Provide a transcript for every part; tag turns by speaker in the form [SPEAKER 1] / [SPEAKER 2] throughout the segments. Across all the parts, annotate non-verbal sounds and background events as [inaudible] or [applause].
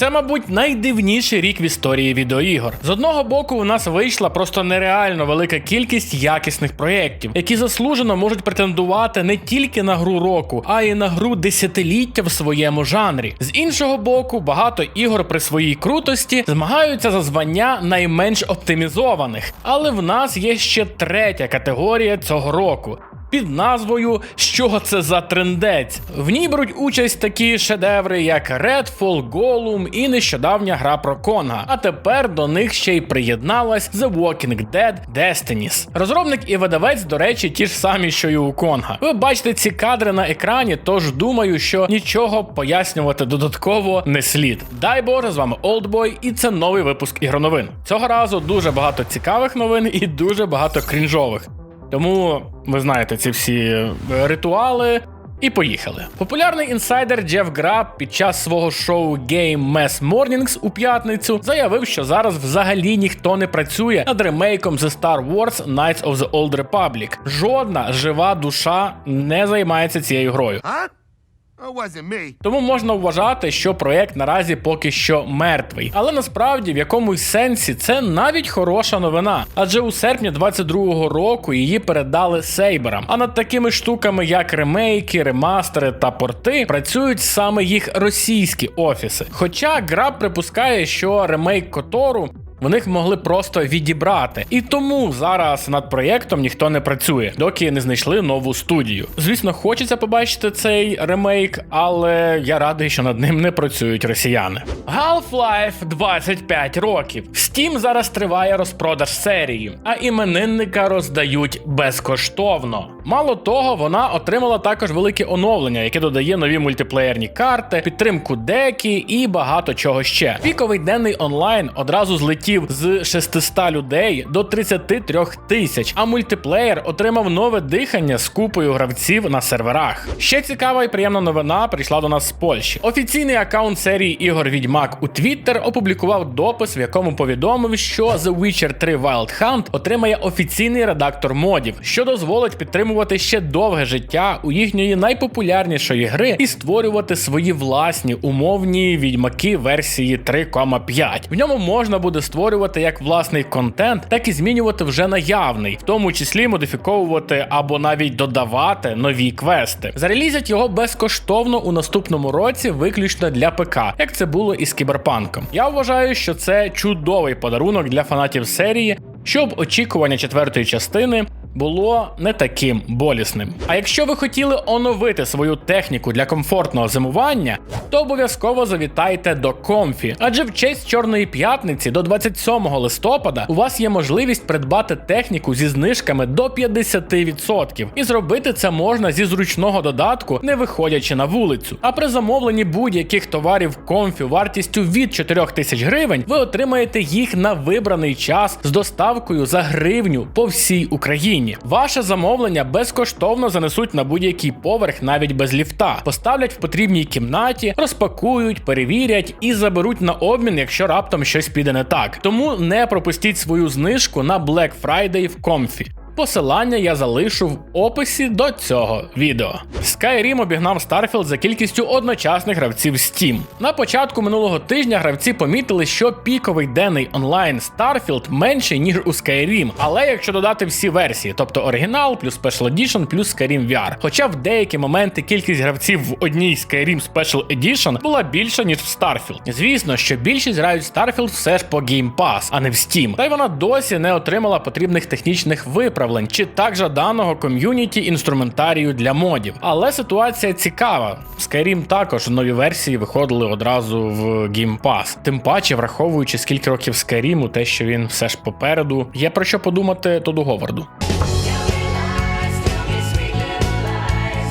[SPEAKER 1] Це, мабуть, найдивніший рік в історії відеоігор. З одного боку, у нас вийшла просто нереально велика кількість якісних проєктів, які заслужено можуть претендувати не тільки на гру року, а й на гру десятиліття в своєму жанрі. З іншого боку, багато ігор при своїй крутості змагаються за звання найменш оптимізованих. Але в нас є ще третя категорія цього року. Під назвою Що це за трендець? В ній беруть участь такі шедеври, як Redfall, Gollum і нещодавня гра про Конга. А тепер до них ще й приєдналась The Walking Dead Destinies. Розробник і видавець, до речі, ті ж самі, що й у Конга. Ви бачите ці кадри на екрані, тож думаю, що нічого пояснювати додатково не слід. Дай Боже, з вами Oldboy, і це новий випуск ігроновин. Цього разу дуже багато цікавих новин і дуже багато крінжових. Тому ви знаєте ці всі е, ритуали. І поїхали. Популярний інсайдер Джеф Граб під час свого шоу Game Mess Mornings у п'ятницю заявив, що зараз взагалі ніхто не працює над ремейком The Star Wars Knights of the Old Republic. Жодна жива душа не займається цією грою.
[SPEAKER 2] Huh?
[SPEAKER 1] Тому можна вважати, що проект наразі поки що мертвий. Але насправді в якомусь сенсі це навіть хороша новина. Адже у серпні 22-го року її передали сейберам. А над такими штуками, як ремейки, ремастери та порти, працюють саме їх російські офіси. Хоча Граб припускає, що ремейк Котору в них могли просто відібрати. І тому зараз над проєктом ніхто не працює, доки не знайшли нову студію. Звісно, хочеться побачити цей ремейк, але я радий, що над ним не працюють росіяни. Half-Life 25 років. Steam зараз триває розпродаж серії, а іменинника роздають безкоштовно. Мало того, вона отримала також велике оновлення, яке додає нові мультиплеєрні карти, підтримку декі і багато чого ще. Піковий денний онлайн одразу злетів з 600 людей до 33 тисяч, а мультиплеєр отримав нове дихання з купою гравців на серверах. Ще цікава і приємна новина прийшла до нас з Польщі. Офіційний аккаунт серії ігор Відьмак у Twitter опублікував допис, в якому повідомив, що The Witcher 3 Wild Hunt отримає офіційний редактор модів, що дозволить підтримувати ще довге життя у їхньої найпопулярнішої гри і створювати свої власні умовні відьмаки версії 3,5. В ньому можна буде створювати як власний контент, так і змінювати вже наявний, в тому числі модифіковувати або навіть додавати нові квести. Зарелізять його безкоштовно у наступному році, виключно для ПК, як це було і з кіберпанком. Я вважаю, що це чудовий подарунок для фанатів серії, щоб очікування четвертої частини було не таким болісним. А якщо ви хотіли оновити свою техніку для комфортного зимування, то обов'язково завітайте до Comfy. Адже в честь Чорної п'ятниці до 27 листопада у вас є можливість придбати техніку зі знижками до 50%. І зробити це можна зі зручного додатку, не виходячи на вулицю. А при замовленні будь-яких товарів Comfy вартістю від 4 тисяч гривень, ви отримаєте їх на вибраний час з доставкою за гривню по всій Україні. Ваше замовлення безкоштовно занесуть на будь-який поверх навіть без ліфта, поставлять в потрібній кімнаті, розпакують, перевірять і заберуть на обмін, якщо раптом щось піде не так. Тому не пропустіть свою знижку на Black Friday в Comfy. Посилання я залишу в описі до цього відео. Skyrim обігнав Starfield за кількістю одночасних гравців Steam. На початку минулого тижня гравці помітили, що піковий денний онлайн Starfield менший, ніж у Skyrim. Але якщо додати всі версії, тобто оригінал, плюс Special Edition, плюс Skyrim VR. Хоча в деякі моменти кількість гравців в одній Skyrim Special Edition була більша, ніж в Starfield. Звісно, що більшість грають Starfield все ж по Game Pass, а не в Steam. Та й вона досі не отримала потрібних технічних виправлень чи так жаданого ком'юніті інструментарію для модів. Але ситуація цікава. Skyrim також нові версії виходили одразу в Game Pass. Тим паче, враховуючи скільки років Skyrim, те, що він все ж попереду, є про що подумати Тоду Говарду.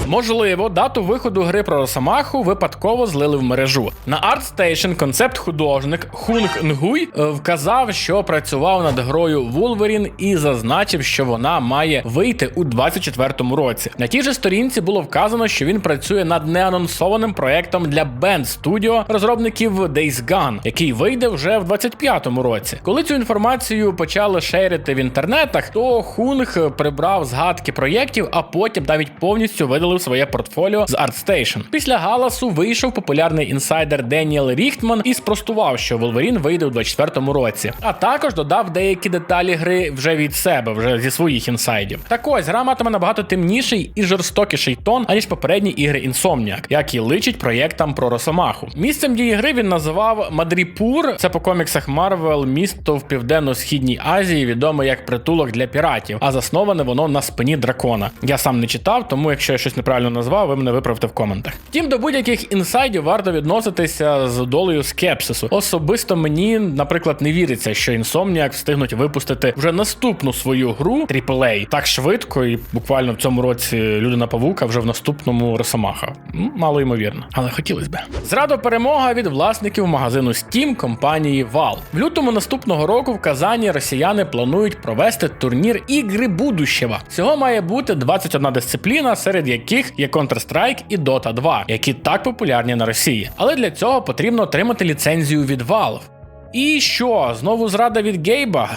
[SPEAKER 1] Можливо, дату виходу гри про Росомаху випадково злили в мережу. На ArtStation концепт-художник Хунг Нгуй е, вказав, що працював над грою Wolverine і зазначив, що вона має вийти у 24-му році. На тій же сторінці було вказано, що він працює над неанонсованим проектом для Band Studio розробників Days Gone, який вийде вже в 25-му році. Коли цю інформацію почали шерити в інтернетах, то Хунг прибрав згадки проєктів, а потім навіть повністю видалив своє портфоліо з ArtStation. Після галасу вийшов популярний інсайдер Деніел Ріхтман і спростував, що Wolverine вийде у 24-му році. А також додав деякі деталі гри вже від себе, вже зі своїх інсайдів. Так ось гра матиме набагато темніший і жорстокіший тон, аніж попередні ігри Insomniac, як і личить проєктам про Росомаху. Місцем дії гри він називав Мадріпур. Це по коміксах Марвел, місто в південно-східній Азії, відоме як притулок для піратів, а засноване воно на спині дракона. Я сам не читав, тому якщо я щось неправильно назвав, ви мене виправте в коментах. Втім, до будь-яких інсайдів варто відноситися з долею скепсису. Особисто мені, наприклад, не віриться, що Insomniac встигнуть випустити вже наступну свою гру AAA так швидко, і буквально в цьому році Людина Павука вже в наступному Росомаха. Мало ймовірно, але хотілося б. Зрадо перемога від власників магазину Steam компанії Valve. В лютому наступного року в Казані росіяни планують провести турнір ігри будущего. Всього має бути 21 дисципліна, серед яких є Counter-Strike і Dota 2, які так популярні на Росії. Але для цього потрібно отримати ліцензію від Valve. І що, знову зрада від Гейба?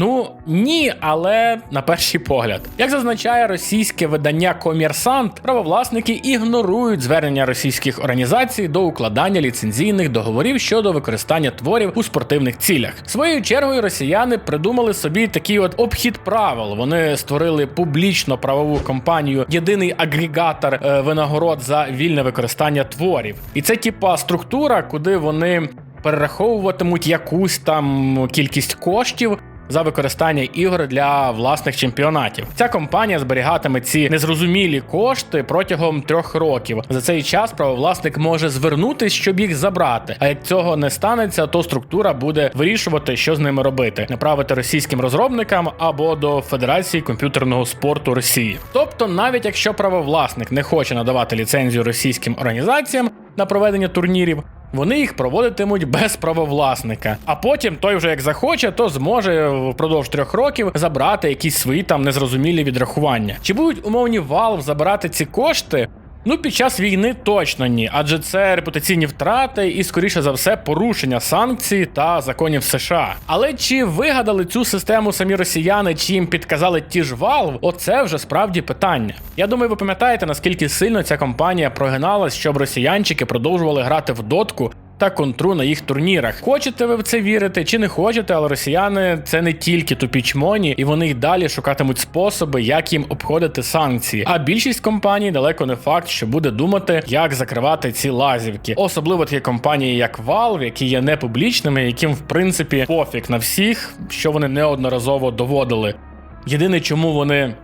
[SPEAKER 1] Ну ні, але на перший погляд, як зазначає російське видання Комерсант, правовласники ігнорують звернення російських організацій до укладання ліцензійних договорів щодо використання творів у спортивних цілях. Своєю чергою росіяни придумали собі такий от обхід правил. Вони створили публічно правову компанію, єдиний агрегатор е, винагород за вільне використання творів. І це типа структура, куди вони перераховуватимуть якусь там кількість коштів. За використання ігор для власних чемпіонатів ця компанія зберігатиме ці незрозумілі кошти протягом трьох років. За цей час правовласник може звернутись, щоб їх забрати. А як цього не станеться, то структура буде вирішувати, що з ними робити, направити російським розробникам або до Федерації комп'ютерного спорту Росії. Тобто, навіть якщо правовласник не хоче надавати ліцензію російським організаціям на проведення турнірів. Вони їх проводитимуть без правовласника, а потім той вже як захоче, то зможе впродовж трьох років забрати якісь свої там незрозумілі відрахування. Чи будуть умовні Valve забирати ці кошти? Ну, під час війни точно ні, адже це репутаційні втрати і, скоріше за все, порушення санкцій та законів США. Але чи вигадали цю систему самі росіяни, чи їм підказали ті ж Valve, оце вже справді питання. Я думаю, ви пам'ятаєте, наскільки сильно ця компанія прогиналась, щоб росіянчики продовжували грати в дотку. Та контру на їх турнірах. Хочете ви в це вірити чи не хочете, але росіяни це не тільки тупі чмоні, і вони й далі шукатимуть способи, як їм обходити санкції. А більшість компаній далеко не факт, що буде думати, як закривати ці лазівки. Особливо такі компанії, як Valve, які є непублічними, яким в принципі пофіг на всіх, що вони неодноразово доводили. Єдине, чому вони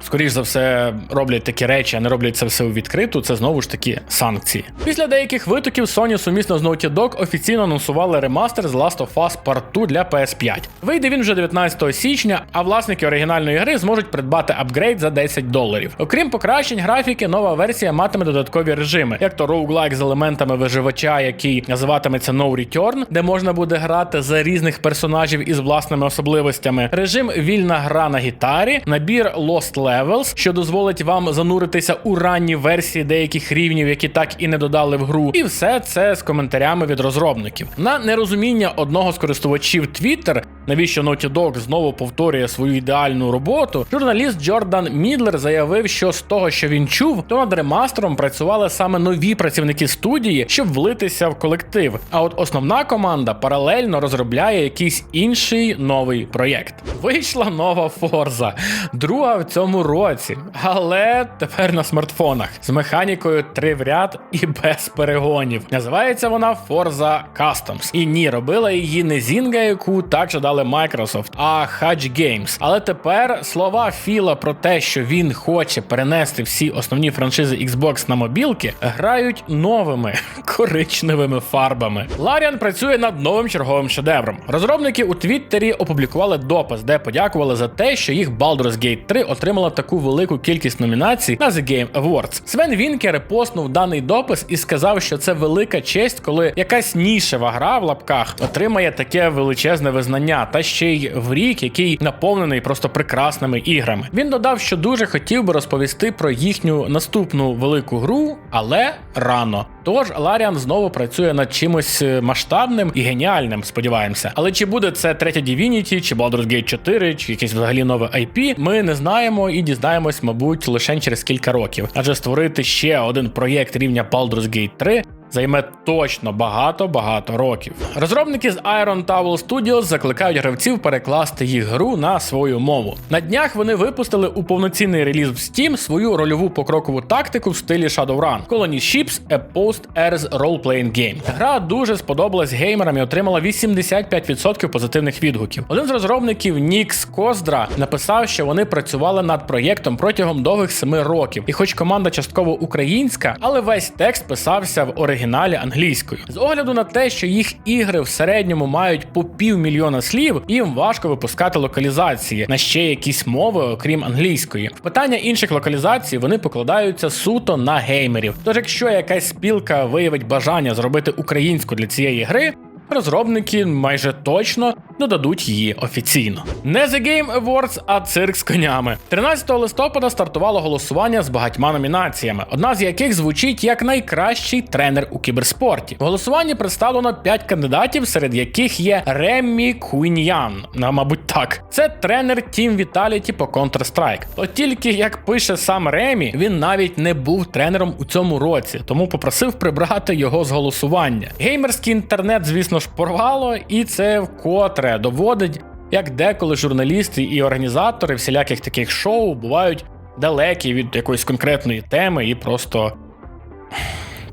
[SPEAKER 1] скоріш за все роблять такі речі, а не роблять це все у відкриту, це знову ж таки санкції. Після деяких витоків Sony сумісно з Naughty Dog офіційно анонсували ремастер з Last of Us Part 2 для PS5. Вийде він вже 19 січня, а власники оригінальної гри зможуть придбати апгрейд за 10 доларів. Окрім покращень графіки, нова версія матиме додаткові режими, як то роуглайк з елементами виживача, який називатиметься No Return, де можна буде грати за різних персонажів із власними особливостями. Режим вільна гра на гітарі, набір Lost Levels, що дозволить вам зануритися у ранні версії деяких рівнів, які так і не додали в гру. І все це з коментарями від розробників. На нерозуміння одного з користувачів Twitter, навіщо Naughty Dog знову повторює свою ідеальну роботу, журналіст Джордан Мідлер заявив, що з того, що він чув, то над ремастером працювали саме нові працівники студії, щоб влитися в колектив. А от основна команда паралельно розробляє якийсь інший новий проєкт. Вийшла нова Forza, друга в цьому році, але тепер на смартфонах з механікою 3 в ряд і без перегонів. Називається вона Forza Customs. І ні, робила її не Zynga, яку так жадали Microsoft, а Hutch Games. Але тепер слова Філа про те, що він хоче перенести всі основні франшизи Xbox на мобілки, грають новими [laughs] коричневими фарбами. Ларіан працює над новим черговим шедевром. Розробники у Твіттері опублікували допис, де подякували за те, що їх Baldur's Gate 3 отримала таку велику кількість номінацій на The Game Awards. Свен Вінке репостнув даний допис і сказав, що це велика честь, коли якась нішева гра в лапках отримає таке величезне визнання, та ще й в рік, який наповнений просто прекрасними іграми. Він додав, що дуже хотів би розповісти про їхню наступну велику гру, але рано. Тож Ларіан знову працює над чимось е, масштабним і геніальним, сподіваємося. Але чи буде це третя Divinity, чи Baldur's Gate 4, чи якесь взагалі нове IP, ми не знаємо і дізнаємось, мабуть, лише через кілька років. Адже створити ще один проєкт рівня Baldur's Gate 3 Займе точно багато-багато років. Розробники з Iron Towel Studios закликають гравців перекласти їх гру на свою мову. На днях вони випустили у повноцінний реліз в Steam свою рольову покрокову тактику в стилі Shadowrun Colony Ships A Post-Airs Role-Playing Game. Гра дуже сподобалась геймерам і отримала 85% позитивних відгуків. Один з розробників Нікс Коздра написав, що вони працювали над проєктом протягом довгих семи років. І хоч команда частково українська, але весь текст писався в оригіналі англійською. З огляду на те, що їх ігри в середньому мають по півмільйона слів, їм важко випускати локалізації на ще якісь мови, окрім англійської. В питання інших локалізацій вони покладаються суто на геймерів. Тож, якщо якась спілка виявить бажання зробити українську для цієї гри. Розробники майже точно додадуть її офіційно. Не The Game Awards, а цирк з конями. 13 листопада стартувало голосування з багатьма номінаціями, одна з яких звучить як найкращий тренер у кіберспорті. В голосуванні представлено 5 кандидатів, серед яких є Реммі Куіньян. На, мабуть, так. Це тренер Team Vitality по Counter-Strike. От тільки як пише сам Ремі, він навіть не був тренером у цьому році, тому попросив прибрати його з голосування. Геймерський інтернет, звісно ж, порвало, і це вкотре доводить, як деколи журналісти і організатори всіляких таких шоу бувають далекі від якоїсь конкретної теми і просто.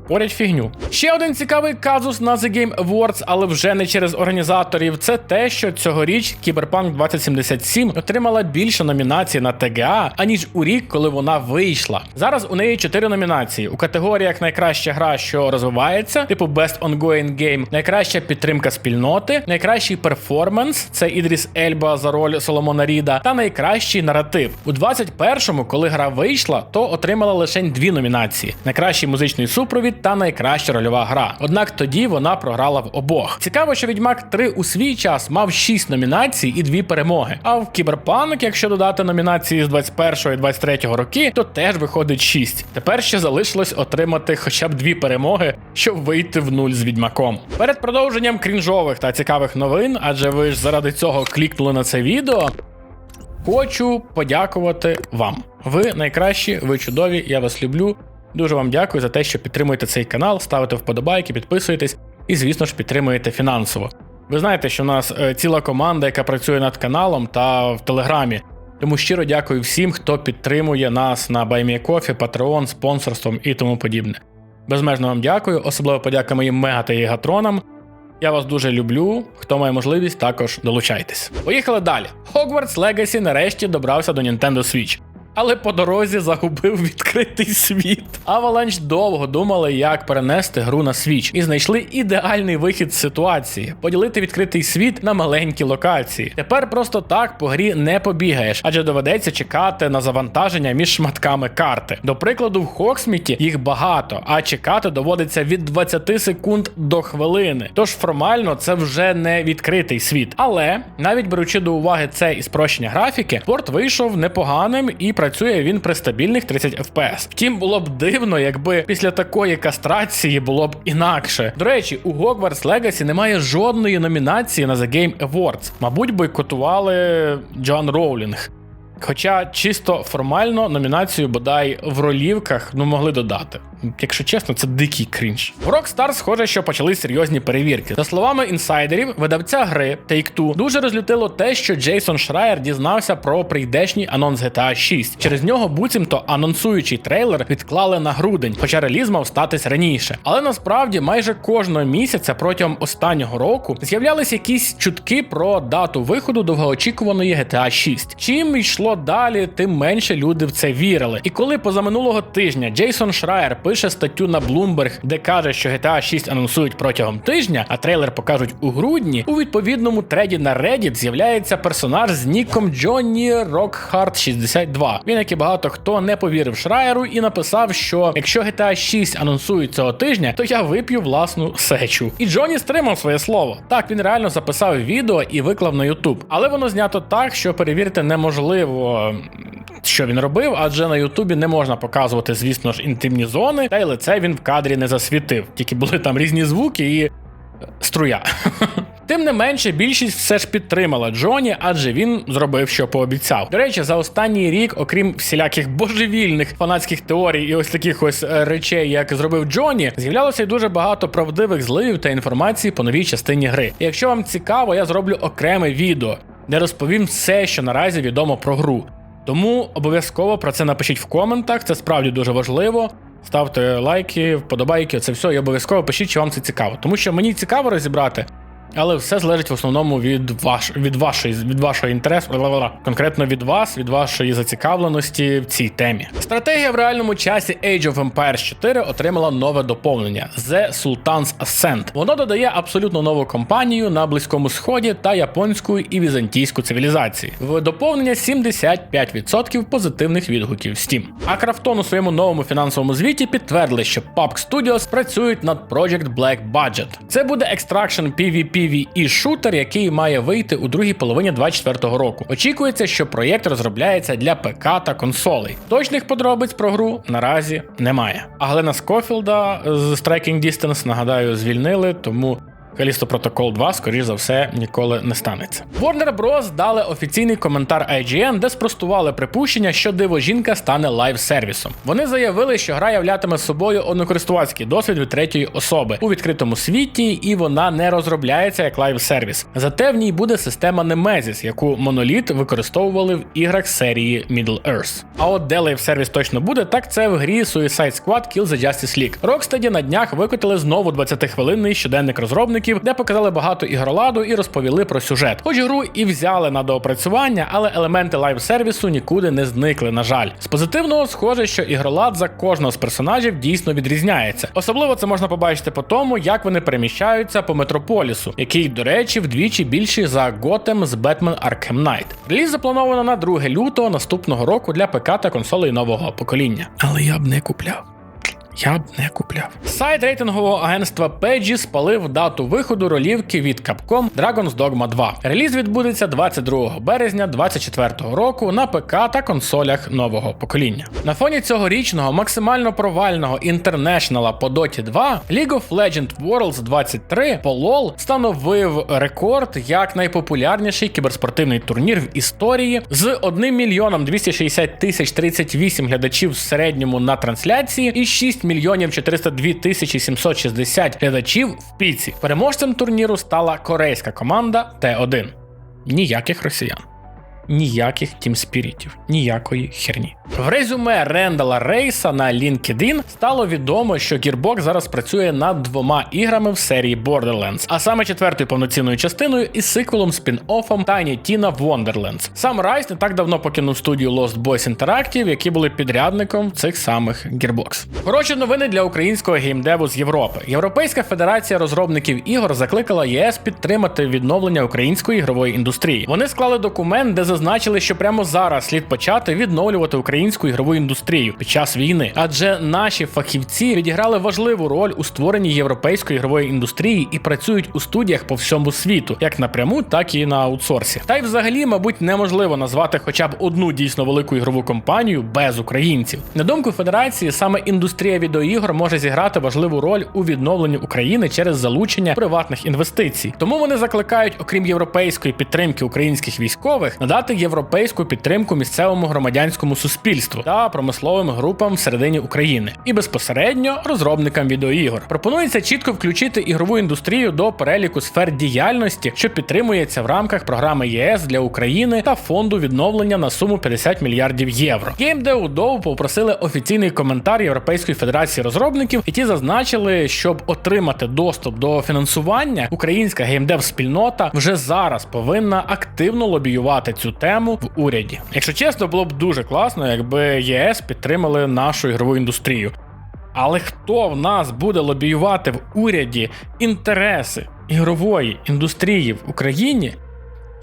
[SPEAKER 1] Порять фігню. Ще один цікавий казус на The Game Awards, але вже не через організаторів. Це те, що цьогоріч Cyberpunk 2077 отримала більше номінацій на ТГА, аніж у рік, коли вона вийшла. Зараз у неї чотири номінації у категоріях найкраща гра, що розвивається, типу Best Ongoing Game, найкраща підтримка спільноти, найкращий перформанс це Ідріс Ельба за роль Соломона Ріда, та найкращий наратив. У 21-му, коли гра вийшла, то отримала лише дві номінації: найкращий музичний супровід та найкраща рольова гра. Однак тоді вона програла в обох. Цікаво, що Відьмак 3 у свій час мав 6 номінацій і 2 перемоги. А в Кіберпанк, якщо додати номінації з 21 і 23 роки, то теж виходить 6. Тепер ще залишилось отримати хоча б дві перемоги, щоб вийти в нуль з відьмаком. Перед продовженням крінжових та цікавих новин, адже ви ж заради цього клікнули на це відео. Хочу подякувати вам. Ви найкращі, ви чудові, я вас люблю. Дуже вам дякую за те, що підтримуєте цей канал, ставите вподобайки, підписуєтесь і, звісно ж, підтримуєте фінансово. Ви знаєте, що у нас е, ціла команда, яка працює над каналом та в Телеграмі. Тому щиро дякую всім, хто підтримує нас на BuyMeCoffee, Patreon, спонсорством і тому подібне. Безмежно вам дякую, особливо подяка моїм мега та єгатронам. Я вас дуже люблю. Хто має можливість, також долучайтесь. Поїхали далі. Hogwarts Legacy нарешті добрався до Nintendo Switch. Але по дорозі загубив відкритий світ. Avalanche довго думали, як перенести гру на Switch, і знайшли ідеальний вихід з ситуації поділити відкритий світ на маленькі локації. Тепер просто так по грі не побігаєш, адже доведеться чекати на завантаження між шматками карти. До прикладу, в Хоксміті їх багато, а чекати доводиться від 20 секунд до хвилини. Тож формально це вже не відкритий світ. Але навіть беручи до уваги це і спрощення графіки, порт вийшов непоганим і працює він при стабільних 30 FPS. Втім, було б дивно, якби після такої кастрації було б інакше. До речі, у Hogwarts Legacy немає жодної номінації на The Game Awards. Мабуть, бойкотували Джон Роулінг. Хоча чисто формально номінацію бодай в ролівках ну могли додати. Якщо чесно, це дикий крінж. В Rockstar схоже, що почали серйозні перевірки. За словами інсайдерів, видавця гри Take-Two дуже розлютило те, що Джейсон Шрайер дізнався про прийдешній анонс GTA 6. Через нього буцімто анонсуючий трейлер відклали на грудень, хоча реліз мав статись раніше. Але насправді майже кожного місяця протягом останнього року з'являлись якісь чутки про дату виходу довгоочікуваної GTA 6. Чим йшло йшло далі, тим менше люди в це вірили. І коли позаминулого тижня Джейсон Шрайер пише статтю на Bloomberg, де каже, що GTA 6 анонсують протягом тижня, а трейлер покажуть у грудні, у відповідному треді на Reddit з'являється персонаж з ніком Джонні Рокхарт 62. Він, як і багато хто, не повірив Шрайеру і написав, що якщо GTA 6 анонсують цього тижня, то я вип'ю власну сечу. І Джонні стримав своє слово. Так, він реально записав відео і виклав на YouTube. Але воно знято так, що перевірити неможливо. Що він робив, адже на Ютубі не можна показувати, звісно ж, інтимні зони, та й лице він в кадрі не засвітив. Тільки були там різні звуки і струя. [laughs] Тим не менше, більшість все ж підтримала Джоні, адже він зробив, що пообіцяв. До речі, за останній рік, окрім всіляких божевільних фанатських теорій і ось таких ось е, речей, як зробив Джоні, з'являлося й дуже багато правдивих зливів та інформації по новій частині гри. І якщо вам цікаво, я зроблю окреме відео, де розповім все, що наразі відомо про гру. Тому обов'язково про це напишіть в коментах, це справді дуже важливо. Ставте лайки, вподобайки, це все, і обов'язково пишіть, чи вам це цікаво. Тому що мені цікаво розібрати, але все залежить в основному від ваш, від вашої від вашого інтересу, конкретно від вас, від вашої зацікавленості в цій темі. Стратегія в реальному часі Age of Empires 4 отримала нове доповнення The Sultan's Ascent. Воно додає абсолютно нову кампанію на Близькому Сході та японську і візантійську цивілізації. В доповнення 75% позитивних відгуків Steam. А Крафтон у своєму новому фінансовому звіті підтвердили, що PUBG Studios працюють над Project Black Budget. Це буде екстракшн і шутер, який має вийти у другій половині 2024 року. Очікується, що проєкт розробляється для ПК та консолей. Точних подробиць про гру наразі немає. А Глена Скофілда з Striking Distance, нагадаю, звільнили, тому Callisto Protocol 2, скоріш за все, ніколи не станеться. Warner Bros. дали офіційний коментар IGN, де спростували припущення, що диво жінка стане лайв-сервісом. Вони заявили, що гра являтиме собою однокористувацький досвід від третьої особи у відкритому світі, і вона не розробляється як лайв-сервіс. Зате в ній буде система Nemesis, яку Monolith використовували в іграх серії Middle Earth. А от де лайв-сервіс точно буде, так це в грі Suicide Squad Kill the Justice League. Rocksteady на днях викотили знову 20-хвилинний щоденник розробників, де показали багато ігроладу і розповіли про сюжет. Хоч гру і взяли на доопрацювання, але елементи лайв-сервісу нікуди не зникли, на жаль. З позитивного схоже, що ігролад за кожного з персонажів дійсно відрізняється. Особливо це можна побачити по тому, як вони переміщаються по метрополісу, який, до речі, вдвічі більший за Готэм з Batman Arkham Knight. Реліз заплановано на 2 лютого наступного року для ПК та консолей нового покоління. Але я б не купляв. Я б не купляв. Сайт рейтингового агентства Peggy спалив дату виходу ролівки від Capcom Dragon's Dogma 2. Реліз відбудеться 22 березня 2024 року на ПК та консолях нового покоління. На фоні цьогорічного максимально провального інтернешнала по Dota 2 League of Legends Worlds 23 по LoL встановив рекорд як найпопулярніший кіберспортивний турнір в історії з 1 мільйоном 260 тисяч 38 глядачів в середньому на трансляції і 6 мільйонів 402 тисячі 760 глядачів в піці. Переможцем турніру стала корейська команда Т1. Ніяких росіян. Ніяких тімспірітів, ніякої херні. В резюме Рендала Рейса на LinkedIn стало відомо, що Gearbox зараз працює над двома іграми в серії Borderlands, а саме четвертою повноцінною частиною із сиквелом спін-оффом Tiny Tina Wonderlands. Сам Райс не так давно покинув студію Lost Boys Interactive, які були підрядником цих самих Gearbox. Хороші новини для українського геймдеву з Європи. Європейська федерація розробників ігор закликала ЄС підтримати відновлення української ігрової індустрії. Вони склали документ, де зазначили, що прямо зараз слід почати відновлювати українську ігрову індустрію під час війни, адже наші фахівці відіграли важливу роль у створенні європейської ігрової індустрії і працюють у студіях по всьому світу, як напряму, так і на аутсорсі. Та й взагалі, мабуть, неможливо назвати хоча б одну дійсно велику ігрову компанію без українців. На думку федерації, саме індустрія відеоігор може зіграти важливу роль у відновленні України через залучення приватних інвестицій. Тому вони закликають, окрім європейської підтримки українських військових, надати європейську підтримку місцевому громадянському суспільству та промисловим групам всередині України і безпосередньо розробникам відеоігор. Пропонується чітко включити ігрову індустрію до переліку сфер діяльності, що підтримується в рамках програми ЄС для України та фонду відновлення на суму 50 мільярдів євро. GameDev попросили офіційний коментар Європейської федерації розробників, і ті зазначили, щоб отримати доступ до фінансування, українська геймдев спільнота вже зараз повинна активно лобіювати цю тему в уряді. Якщо чесно, було б дуже класно, якби ЄС підтримали нашу ігрову індустрію. Але хто в нас буде лобіювати в уряді інтереси ігрової індустрії в Україні?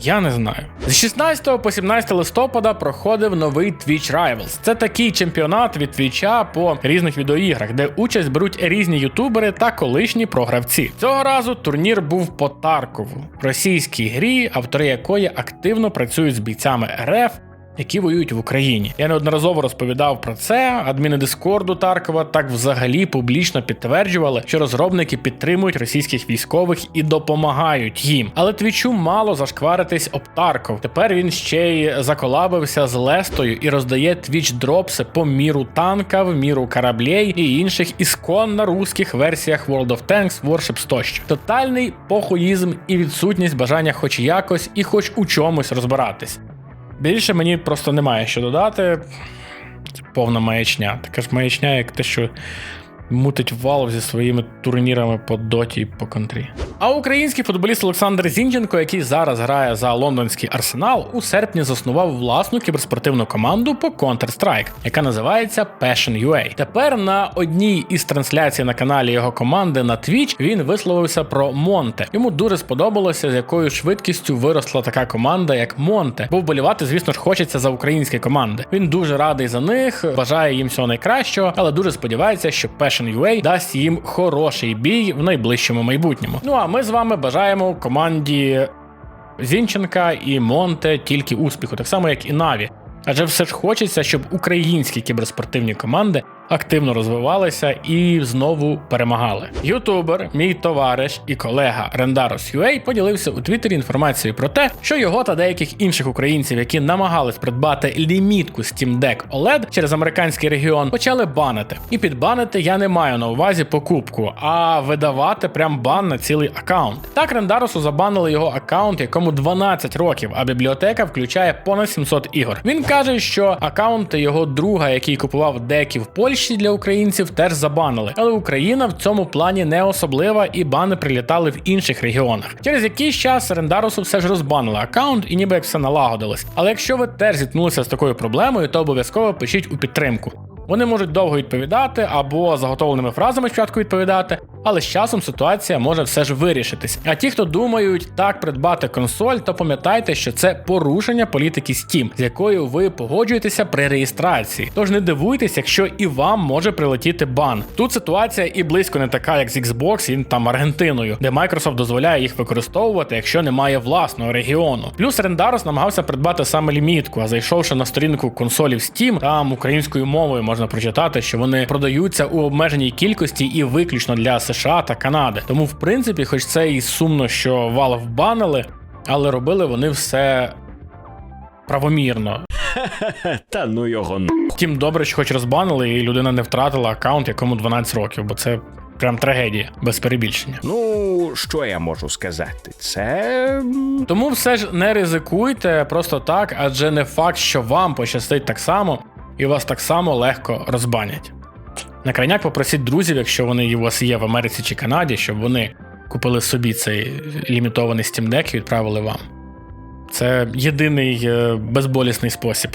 [SPEAKER 1] Я не знаю. З 16 по 17 листопада проходив новий Twitch Rivals. Це такий чемпіонат від Твіча по різних відеоіграх, де участь беруть різні ютубери та колишні програвці. Цього разу турнір був по Таркову, російській грі, автори якої активно працюють з бійцями РФ. Які воюють в Україні. Я неодноразово розповідав про це. Адміни Дискорду Таркова так взагалі публічно підтверджували, що розробники підтримують російських військових і допомагають їм. Але твічу мало зашкваритись об Тарков. Тепер він ще й заколабився з Лестою і роздає твіч дропси по міру танка, в міру кораблей і інших ісконно русських версіях World of Tanks, Warships тощо. Тотальний похуїзм і відсутність бажання хоч якось і хоч у чомусь розбиратись. Більше мені просто немає що додати. Це повна маячня. Така ж маячня, як те, що мутить вал зі своїми турнірами по доті і по контрі. А український футболіст Олександр Зінченко, який зараз грає за лондонський арсенал, у серпні заснував власну кіберспортивну команду по Counter-Strike, яка називається Passion UA. Тепер на одній із трансляцій на каналі його команди на Twitch він висловився про Монте. Йому дуже сподобалося, з якою швидкістю виросла така команда, як Монте. Бо вболівати, звісно ж, хочеться за українські команди. Він дуже радий за них, бажає їм всього найкращого, але дуже сподівається, що Passion UA дасть їм хороший бій в найближчому майбутньому. Ну а ми з вами бажаємо команді Зінченка і Монте тільки успіху, так само як і Наві. Адже все ж хочеться, щоб українські кіберспортивні команди активно розвивалися і знову перемагали. Ютубер, мій товариш і колега Rendaros UA поділився у Твіттері інформацією про те, що його та деяких інших українців, які намагались придбати лімітку Steam Deck OLED через американський регіон, почали банити. І підбанити я не маю на увазі покупку, а видавати прям бан на цілий аккаунт. Так Рендаросу забанили його аккаунт, якому 12 років, а бібліотека включає понад 700 ігор. Він каже, що аккаунти його друга, який купував деки в Польщі для українців, теж забанили. Але Україна в цьому плані не особлива, і бани прилітали в інших регіонах. Через якийсь час Рендарусу все ж розбанили аккаунт, і ніби як все налагодилось. Але якщо ви теж зіткнулися з такою проблемою, то обов'язково пишіть у підтримку. Вони можуть довго відповідати або заготовленими фразами спочатку відповідати, але з часом ситуація може все ж вирішитись. А ті, хто думають так придбати консоль, то пам'ятайте, що це порушення політики Steam, з якою ви погоджуєтеся при реєстрації. Тож не дивуйтесь, якщо і вам може прилетіти бан. Тут ситуація і близько не така, як з Xbox і там Аргентиною, де Microsoft дозволяє їх використовувати, якщо немає власного регіону. Плюс Рендарос намагався придбати саме лімітку, а зайшовши на сторінку консолів Steam, там українською мовою можна прочитати, що вони продаються у обмеженій кількості і виключно для США та Канади. Тому, в принципі, хоч це і сумно, що Valve банили, але робили вони все правомірно. [laughs]
[SPEAKER 3] Та ну його.
[SPEAKER 1] Втім, добре, що хоч розбанили, і людина не втратила аккаунт, якому 12 років, бо це прям трагедія, без перебільшення.
[SPEAKER 3] Ну, що я можу сказати? Це.
[SPEAKER 1] Тому все ж не ризикуйте просто так, адже не факт, що вам пощастить так само, і вас так само легко розбанять. На крайняк попросіть друзів, якщо вони у вас є в Америці чи Канаді, щоб вони купили собі цей лімітований Steam Deck і відправили вам. Це єдиний е, безболісний спосіб.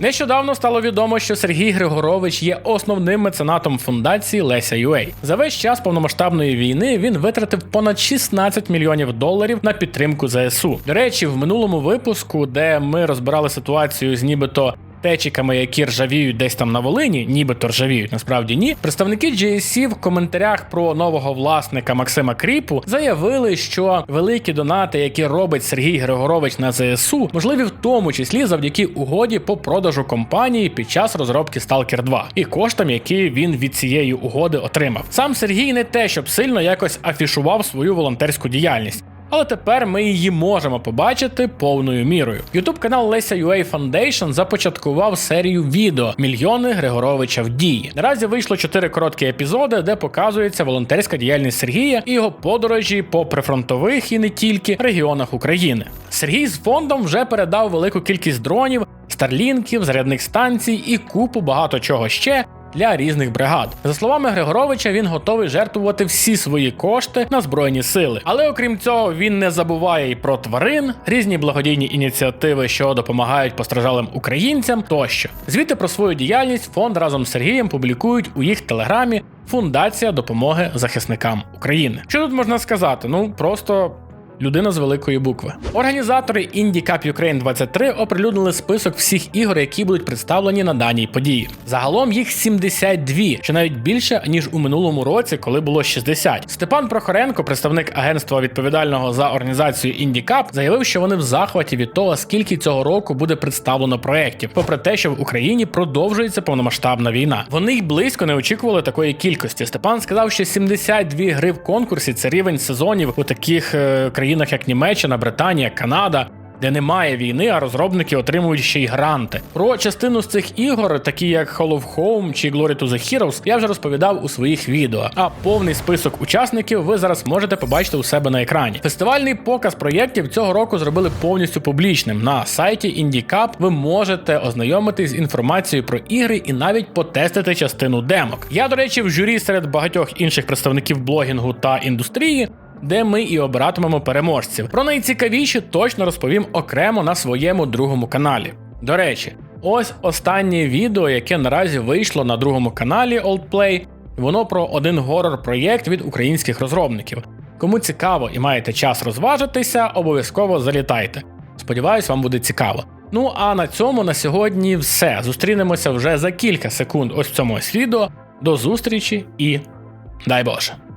[SPEAKER 1] Нещодавно стало відомо, що Сергій Григорович є основним меценатом фундації Леся UA. За весь час повномасштабної війни він витратив понад 16 мільйонів доларів на підтримку ЗСУ. До речі, в минулому випуску, де ми розбирали ситуацію з нібито. Течиками, які ржавіють десь там на Волині, нібито ржавіють, насправді ні. Представники GSC в коментарях про нового власника Максима Кріпу заявили, що великі донати, які робить Сергій Григорович на ЗСУ, можливі в тому числі завдяки угоді по продажу компанії під час розробки Stalker 2 і коштам, які він від цієї угоди отримав. Сам Сергій не те, щоб сильно якось афішував свою волонтерську діяльність. Але тепер ми її можемо побачити повною мірою. Ютуб канал Леся UA Foundation започаткував серію відео Мільйони Григоровича в дії. Наразі вийшло чотири короткі епізоди, де показується волонтерська діяльність Сергія і його подорожі по прифронтових і не тільки регіонах України. Сергій з фондом вже передав велику кількість дронів, старлінків, зарядних станцій і купу багато чого ще. Для різних бригад. За словами Григоровича, він готовий жертвувати всі свої кошти на збройні сили. Але окрім цього, він не забуває і про тварин, різні благодійні ініціативи, що допомагають постраждалим українцям тощо. Звіти про свою діяльність фонд разом з Сергієм публікують у їх телеграмі Фундація допомоги захисникам України. Що тут можна сказати? Ну просто. Людина з великої букви. Організатори Indie Cup Ukraine 23 оприлюднили список всіх ігор, які будуть представлені на даній події. Загалом їх 72, що навіть більше ніж у минулому році, коли було 60. Степан Прохоренко, представник агентства відповідального за організацію Indie Cup, заявив, що вони в захваті від того, скільки цього року буде представлено проєктів, попри те, що в Україні продовжується повномасштабна війна. Вони й близько не очікували такої кількості. Степан сказав, що 72 гри в конкурсі це рівень сезонів у таких е, країнах, як Німеччина, Британія, Канада. Де немає війни, а розробники отримують ще й гранти. Про частину з цих ігор, такі як Hall of Home чи Glory to the Heroes, я вже розповідав у своїх відео. А повний список учасників ви зараз можете побачити у себе на екрані. Фестивальний показ проєктів цього року зробили повністю публічним. На сайті IndieCup ви можете ознайомитись з інформацією про ігри і навіть потестити частину демок. Я, до речі, в журі серед багатьох інших представників блогінгу та індустрії де ми і обиратимемо переможців. Про найцікавіші точно розповім окремо на своєму другому каналі. До речі, ось останнє відео, яке наразі вийшло на другому каналі OldPlay. Воно про один горор проєкт від українських розробників. Кому цікаво і маєте час розважитися, обов'язково залітайте. Сподіваюсь, вам буде цікаво. Ну а на цьому на сьогодні все. Зустрінемося вже за кілька секунд ось цьому ось відео. До зустрічі і дай Боже!